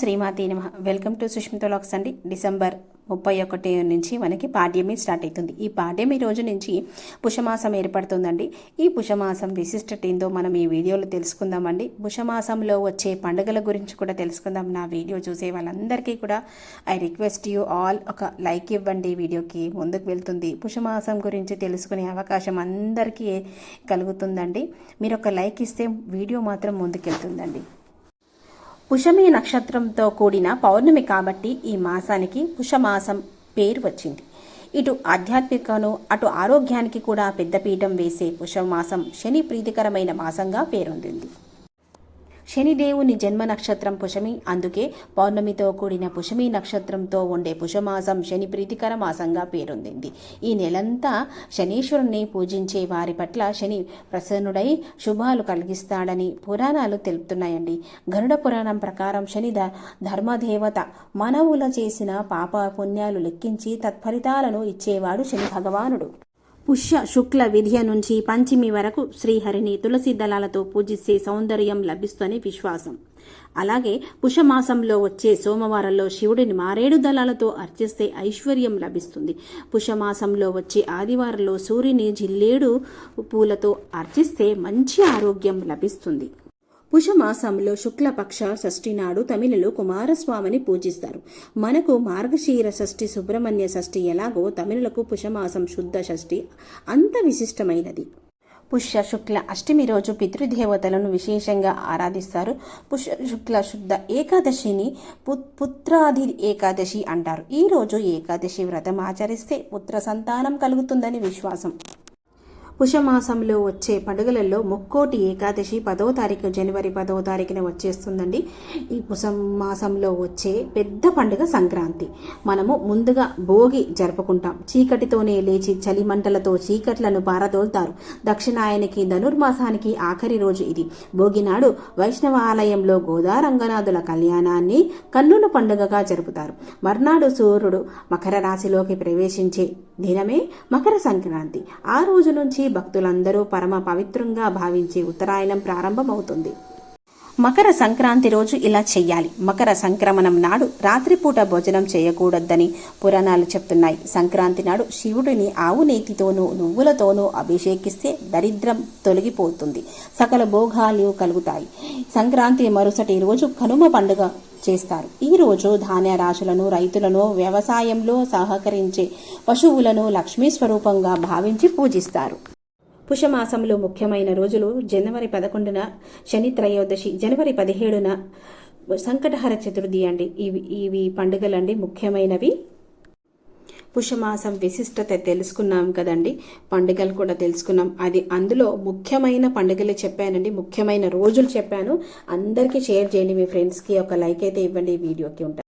శ్రీమాతి నమ. Welcome to Sushmita lakhs అండి. December ముప్పై ఒకటి నుంచి మనకి పాడ్యమి స్టార్ట్ అవుతుంది. ఈ పాడ్యమి రోజు నుంచి పుషమాసం ఏర్పడుతుందండి. ఈ పుషమాసం విశిష్టత ఏందో మనం ఈ వీడియోలో తెలుసుకుందామండి. పుషమాసంలో వచ్చే పండుగల గురించి కూడా తెలుసుకుందాం. నా వీడియో చూసే వాళ్ళందరికీ కూడా ఐ రిక్వెస్ట్ యూ ఆల్ ఒక లైక్ ఇవ్వండి. వీడియోకి ముందుకు వెళ్తుంది. పుషమాసం గురించి తెలుసుకునే అవకాశం అందరికీ కలుగుతుందండి. మీరు ఒక లైక్ ఇస్తే వీడియో మాత్రం ముందుకెళ్తుందండి. పుషమి నక్షత్రంతో కూడిన పౌర్ణమి కాబట్టి ఈ మాసానికి పుషమాసం పేరు వచ్చింది. ఇటు ఆధ్యాత్మికను అటు ఆరోగ్యానికి కూడా పెద్దపీఠం వేసే పుషమాసం శని ప్రీతికరమైన మాసంగా పేరొందింది. శనిదేవుని జన్మ నక్షత్రం పుషమి. అందుకే పౌర్ణమితో కూడిన పుషమి నక్షత్రంతో ఉండే పుషమాసం శని ప్రీతికర మాసంగా పేరొందింది. ఈ నెలంతా శనీశ్వరుణ్ణి పూజించే వారి పట్ల శని ప్రసన్నుడై శుభాలు కలిగిస్తాడని పురాణాలు తెలుపుతున్నాయండి. గరుడ పురాణం ప్రకారం శని ధ ధర్మదేవత మనవుల చేసిన పాప పుణ్యాలు లెక్కించి తత్ఫలితాలను ఇచ్చేవాడు శని భగవానుడు. పుష్య శుక్ల విధియ నుంచి పంచమి వరకు శ్రీహరిని తులసి దళాలతో పూజిస్తే సౌందర్యం లభిస్తుందని విశ్వాసం. అలాగే పుషమాసంలో వచ్చే సోమవారంలో శివుడిని మారేడు దళాలతో అర్చిస్తే ఐశ్వర్యం లభిస్తుంది. పుషమాసంలో వచ్చే ఆదివారంలో సూర్యుని జిల్లేడు పూలతో అర్చిస్తే మంచి ఆరోగ్యం లభిస్తుంది. పుషమాసంలో శుక్లపక్ష షష్ఠి నాడు తమిళులు కుమారస్వామిని పూజిస్తారు. మనకు మార్గశీర షష్ఠి సుబ్రహ్మణ్య షష్ఠి ఎలాగో తమిళులకు పుషమాసం శుద్ధ షష్ఠి అంత విశిష్టమైనది. పుష్య శుక్ల అష్టమి రోజు పితృదేవతలను విశేషంగా ఆరాధిస్తారు. పుష్య శుక్ల శుద్ధ ఏకాదశిని పుత్రాది ఏకాదశి అంటారు. ఈ రోజు ఏకాదశి వ్రతం ఆచరిస్తే పుత్ర సంతానం కలుగుతుందని విశ్వాసం. పుషమాసంలో వచ్చే పండుగలలో ముక్కోటి ఏకాదశి పదో తారీఖు జనవరి పదో తారీఖున వచ్చేస్తుందండి. ఈ పుషమాసంలో వచ్చే పెద్ద పండుగ సంక్రాంతి. మనము ముందుగా భోగి జరుపుకుంటాం. చీకటితోనే లేచి చలిమంటలతో చీకట్లను పారదోల్తారు. దక్షిణాయనికి ధనుర్మాసానికి ఆఖరి రోజు ఇది. భోగి నాడు వైష్ణవ ఆలయంలో గోదారంగనాథుల కళ్యాణాన్ని కన్నుల పండుగగా జరుపుతారు. మర్నాడు సూర్యుడు మకర రాశిలోకి ప్రవేశించే దినమే మకర సంక్రాంతి. ఆ రోజు నుంచి భక్తులందరూ పరమ పవిత్రంగా భావించే ఉత్తరాయణం ప్రారంభమవుతుంది. మకర సంక్రాంతి రోజు ఇలా చెయ్యాలి. మకర సంక్రమణం నాడు రాత్రిపూట భోజనం చేయకూడదని పురాణాలు చెప్తున్నాయి. సంక్రాంతి నాడు శివుడిని ఆవు నేతితోనూ నువ్వులతోనూ అభిషేకిస్తే దరిద్రం తొలగిపోతుంది. సకల భోగాలు కలుగుతాయి. సంక్రాంతి మరుసటి రోజు కనుమ పండుగ చేస్తారు. ఈ రోజు ధాన్య రాశులను రైతులను వ్యవసాయంలో సహకరించే పశువులను లక్ష్మీ స్వరూపంగా భావించి పూజిస్తారు. పుషమాసంలో ముఖ్యమైన రోజులు జనవరి పదకొండున శని త్రయోదశి జనవరి పదిహేడున సంకటహర చతుర్థి అండి. ఇవి ఇవి పండుగలండి ముఖ్యమైనవి. పుష్యమాసం విశిష్టత తెలుసుకున్నాం కదండి. పండుగలు కూడా తెలుసుకున్నాం. అది అందులో ముఖ్యమైన పండుగలు చెప్పానండి. ముఖ్యమైన రోజులు చెప్పాను. అందరికీ షేర్ చేయండి మీ ఫ్రెండ్స్కి. ఒక లైక్ అయితే ఇవ్వండి ఈ వీడియోకి ఉంటాను